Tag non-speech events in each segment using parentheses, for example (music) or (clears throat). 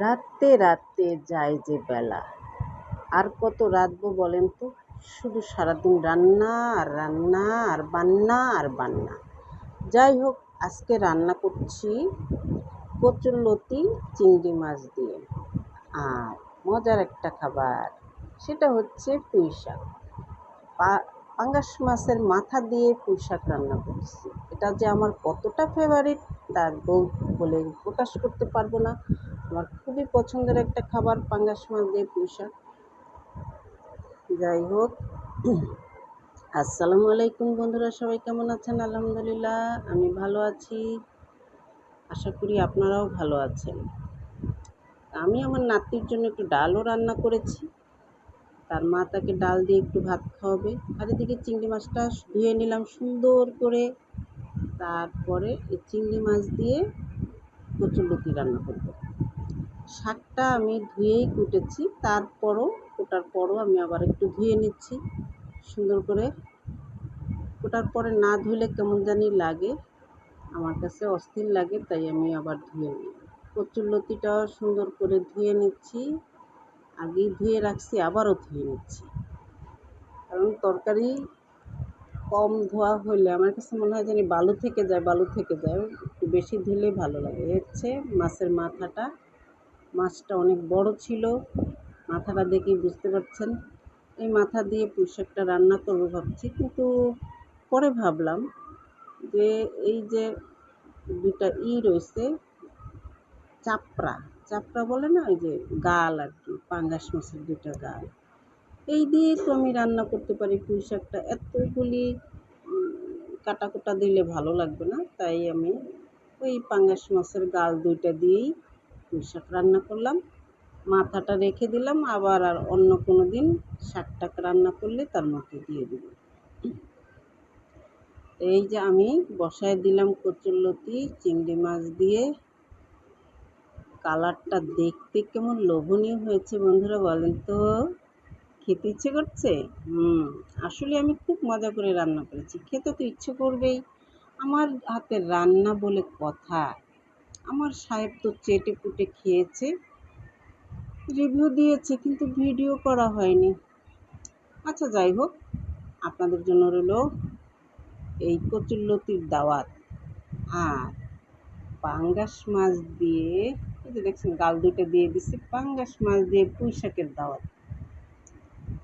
রাতে রাতে যায় যে বেলা। আর কত রাঁধবো বলেন তো? শুধু সারাদিন রান্না আর রান্না আর বান্না আর বান্না। যাই হোক, আজকে রান্না করছি কচুরলতি চিংড়ি মাছ দিয়ে। আর মজার একটা খাবার, সেটা হচ্ছে পুঁই শাক। পাঙ্গাস মাছের মাথা দিয়ে পুঁই শাক রান্না করছি। এটা যে আমার কতটা ফেভারিট তা বলে প্রকাশ করতে পারব না। আমার খুবই পছন্দের একটা খাবার পাঙ্গাস মাছ দিয়ে পুঁই শাক যাই হোক, (clears throat) আসসালামু আলাইকুম বন্ধুরা, সবাই কেমন আছেন? আলহামদুলিল্লাহ, আমি ভালো আছি। আশা করি আপনারাও ভালো আছেন। আমি আমার নাতির জন্য একটু ডালও রান্না করেছি। তার মা তাকে ডাল দিয়ে একটু ভাত খাওয়াবে। আর এদিকে চিংড়ি মাছটা ধুয়ে নিলাম সুন্দর করে। তারপরে এই চিংড়ি মাছ দিয়ে কচুরলতি রান্না করব। শাকটা আমি ধুয়েই কুটেছি, তারপরও কোটার পরও আমি আবার একটু ধুয়ে নিচ্ছি, সুন্দর করে। কোটার পরে না ধুলে কেমন জানি লাগে, আমার কাছে অস্থির লাগে, তাই আমি আবার ধুয়ে নিই। কচুর লতিটাও সুন্দর করে ধুয়ে নিচ্ছি, আগেই ধুয়ে রাখছি, আবারও ধুয়ে নিচ্ছি। কারণ তরকারি কম ধোয়া হলে আমার কাছে মনে হয় জানি বালু থেকে যায়, বালু থেকে যায়, একটু বেশি ধুলেই ভালো লাগে। হচ্ছে মাছের মাথাটা মাছটা অনেক বড় ছিল। মাথাটা দেখেই বুঝতে পারছেন। এই মাথা দিয়ে পুঁই শাকটা রান্না করব ভাবছি, কিন্তু পরে ভাবলাম যে এই যে দুটা ই রয়েছে, চাপড়া। চাপড়া বলে না, ওই যে গাল আর কি, পাঙ্গাস মাছের দুটা গাল। এই দিয়ে তো আমি রান্না করতে পারি পুঁই শাকটা। এতগুলি কাটা কুটা দিলে ভালো লাগবে না, তাই আমি ওই পাঙ্গাস মাছের গাল দুইটা দিয়েই পুঁই শাক রান্না করলাম, মাথাটা রেখে দিলাম, আবার আর অন্য কোনো দিন শাকটাক রান্না করলে তার মধ্যে দিয়ে দেব। এই যে আমি বসায় দিলাম কচুরলতি চিংড়ি মাছ দিয়ে। কালারটা দেখতে কেমন লোভনীয় হয়েছে বন্ধুরা, বলেন তো। খেতে ইচ্ছে করছে? হুম, আসলে আমি খুব মজা করে রান্না করেছি। খেতে তো ইচ্ছে করবেই। আমার হাতের রান্না বলে কথা। আমার সাহেব তো চেটে পুটে খেয়েছে রিভিউ দিয়েছে, কিন্তু ভিডিও করা হয়নি। আচ্ছা যাই হোক, আপনাদের জন্য রইল এই কচুরলতির দাওয়াত। আর পাঙ্গাস মাছ দিয়ে, এই যে দেখছেন, গাল দুইটা দিয়ে দিচ্ছি পাঙ্গাস মাছ দিয়ে পুঁই শাকের দাওয়াত।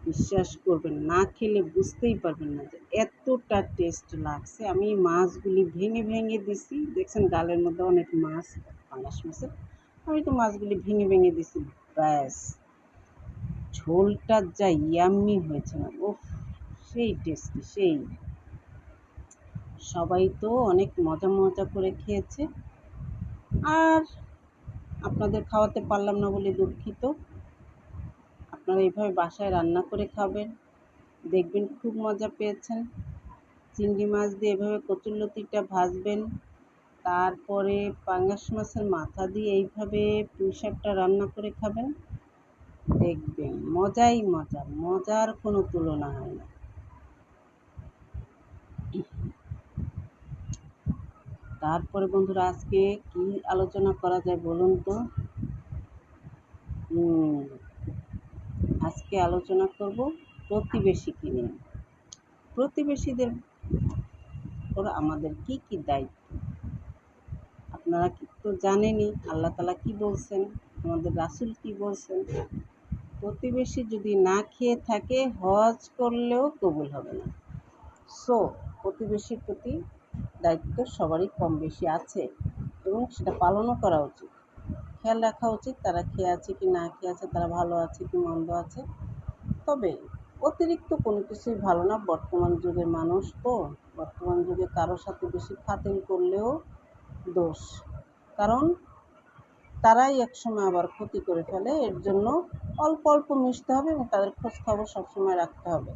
বিশ্বাস করবেন, না খেলে বুঝতেই পারবেন না যে এতটা টেস্ট লাগছে। আমি মাছগুলি ভেঙে ভেঙে দিছি। দেখছেন গালের মধ্যে অনেক মাছ পাঙ্গাস মাছের। আমি তো মাছগুলি ভেঙে ভেঙে দিছি। ব্যাস, ঝোলটা যা ইয়াম্মি হয়েছে না ও সেই টেস্টি সেই। সবাই তো অনেক মজা মজা করে খেয়েছে। আর আপনাদের খাওয়াতে পারলাম না বলে দুঃখিত। আপনারা এইভাবে বাসায় রান্না করে খাবেন। দেখবেন খুব মজা পেয়েছেন। চিংড়ি মাছ দিয়ে এভাবে কচুরলতিটা ভাজবেন। তারপরে পাঙ্গাস মাছের মাথা দিয়ে এইভাবে পুঁই শাকটা রান্না করে খাবেন। দেখবেন মজাই মজা, মজার কোনো তুলনা হয় না। তারপরে বন্ধুরা আজকে কি আলোচনা করা যায় বলুন তো? আজকে আলোচনা করব প্রতিবেশীকে নিয়ে। প্রতিবেশীদের ওরা আমাদের কি কি দায়িত্ব? আপনারা তো জানেনই, আল্লাহ তালা কি বলছেন? আমাদের রাসুল কি বলছেন? প্রতিবেশী যদি না খেয়ে থাকে, হজ করলেও কবুল হবে না। সো প্রতিবেশীর প্রতি দায়িত্ব সবারই কম বেশি আছে এবং সেটা পালনও করা উচিত। খেয়াল রাখা উচিত তারা খেয়ে আছে কি না খেয়ে আছে, তারা ভালো আছে কি মন্দ আছে। তবে অতিরিক্ত কোনো কিছুই ভালো না। বর্তমান যুগের মানুষ তো, বর্তমান যুগে কারোর সাথে বেশি খাতির করলেও দোষ। কারণ তারাই একসময় আবার ক্ষতি করে ফেলে, এর জন্য অল্প অল্প মিশতে হবে এবং তাদের খোঁজ খবর সবসময় রাখতে হবে।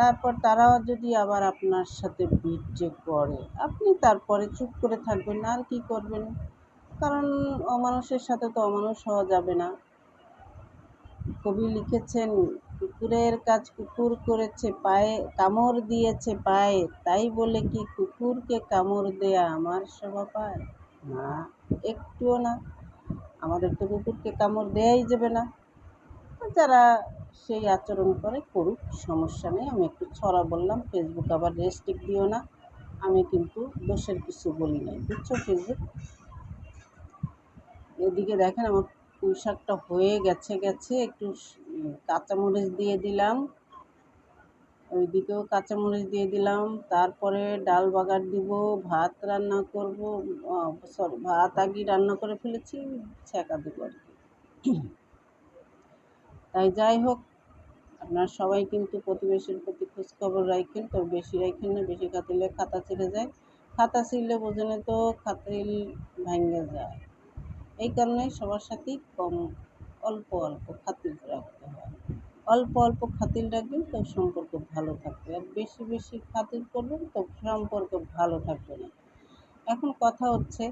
তারপর তারাও যদি আবার আপনার সাথে যে করে, আপনি তারপরে চুপ করে থাকবেন না, আর কী করবেন? কারণ অমানুষের সাথে তো অমানুষ হওয়া যাবে না। কবি লিখেছেন, কুকুরের কাজ কুকুর করেছে, পায়ে কামড় দিয়েছে পায়ে। তাই বলে কি কুকুরকে কামড় দেয়া আমার শোভা পায় না, একটুও না। আমাদের তো কুকুরকে কামড় দেওয়াই যাবে না। যারা সেই আচরণ করে করুক, সমস্যা নেই। আমি একটু ছড়া বললাম ফেসবুক আবার রেস্ট্রিক্ট দিও না। আমি কিন্তু দোষের কিছু বলি নাই, বুঝছ ফেসবুক এদিকে দেখেন আমার পুঁই শাকটা হয়ে গেছে গেছে। একটু কাঁচামরিচ দিয়ে দিলাম। ওইদিকেও কাঁচামরিচ দিয়ে দিলাম। তারপরে ডাল বাগার দিব, ভাত রান্না করব সরি ভাত আগে রান্না করে ফেলেছি ছ্যাঁকা দেবো আর কি। তাই যাই হোক, আপনারা সবাই কিন্তু প্রতিবেশীর প্রতি খোঁজখবর রাখেন, তো বেশি রাখেন না, বেশি খাতিলে খাতা ছিঁড়ে যায়। খাতা ছিঁড়লে বোঝেন তো খাতিল ভাঙে যায়। এই কারণে সবার সাথেই কম অল্প অল্প খাতিল রাখতে হয়। অল্প অল্প খাতিল রাখবেন তো সম্পর্ক ভালো থাকবে। আর বেশি বেশি খাতিল করবেন তো সম্পর্ক ভালো থাকবে না। এখন কথা হচ্ছে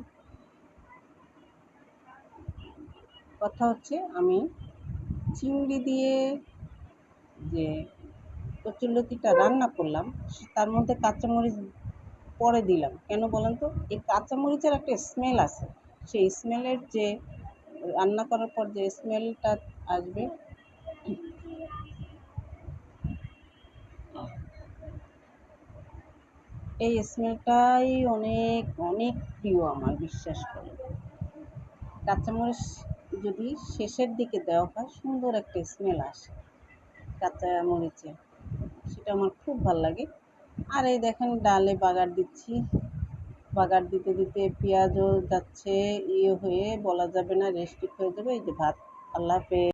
কথা হচ্ছে আমি চিংড়ি দিয়ে যে কচুরলতিটা রান্না করলাম তার মধ্যে কাঁচামরিচ পরে দিলাম। কেন বলেন তো? এই কাঁচামরিচের একটা স্মেল আছে। সেই স্মেলের যে রান্না করার পর যে স্মেলটা আসবে, এই স্মেলটাই অনেক অনেক প্রিয় আমার, বিশ্বাস করে কাঁচামরিচ যদি শেষের দিকে দেওয়া হয়, সুন্দর একটা স্মেল আসে। কাঁচা মরিচে সেটা আমার খুব ভালো লাগে। আর এই দেখেন, ডালে বাগার দিচ্ছি। বাগার দিতে দিতে পেঁয়াজও যাচ্ছে ইয়ে হয়ে বলা যাবে না রেস্টিক হয়ে যাবে। এই যে ভাত, আল্লাহ হাফেজ।